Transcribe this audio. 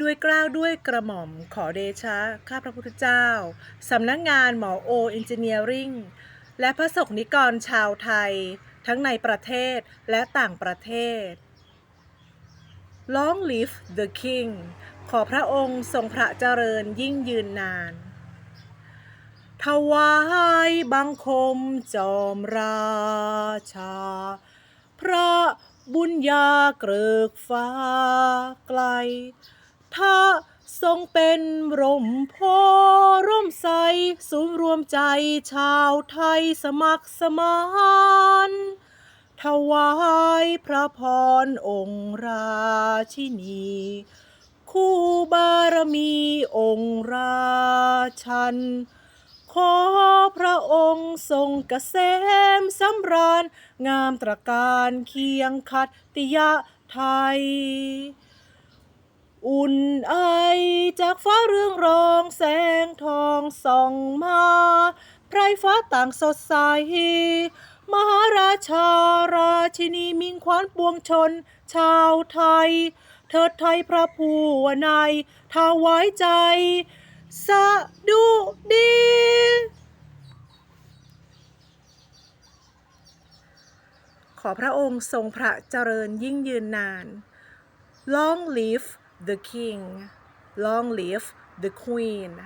ด้วยกล้าวด้วยกระหม่อมขอเดชะ ข้าพระพุทธเจ้า สำนักงานหมอโอเอนจิเนียริงและพระสงฆ์นิกรชาวไทย ทั้งในประเทศและต่างประเทศ Long live the King ขอพระองค์ทรงพระเจริญยิ่งยืนนาน ถวายบังคมจอมราชา พระบุญญาเกริกฟ้าไกล ถ้าทรงเป็นร่มโพร่มใส ศูนย์รวมใจชาวไทยสมัครสมานถวายพระพรองค์ราชินี คู่บารมีองค์ราชัน ขอพระองค์ทรงเกษมสำราญ งามตระการเคียงขัตติยะไทย อุ่นไอจากฟ้าเรืองรองแสงทองส่องมาไพรฟ้าต่างสดใส มหาราชาราชินีมิงขวานปวงชน ชาวไทยเถิดไทยพระผู้วนายถวายใจ สะดุดีขอพระองค์ทรงพระเจริญยิ่งยืนนาน Long live the king. Long live the queen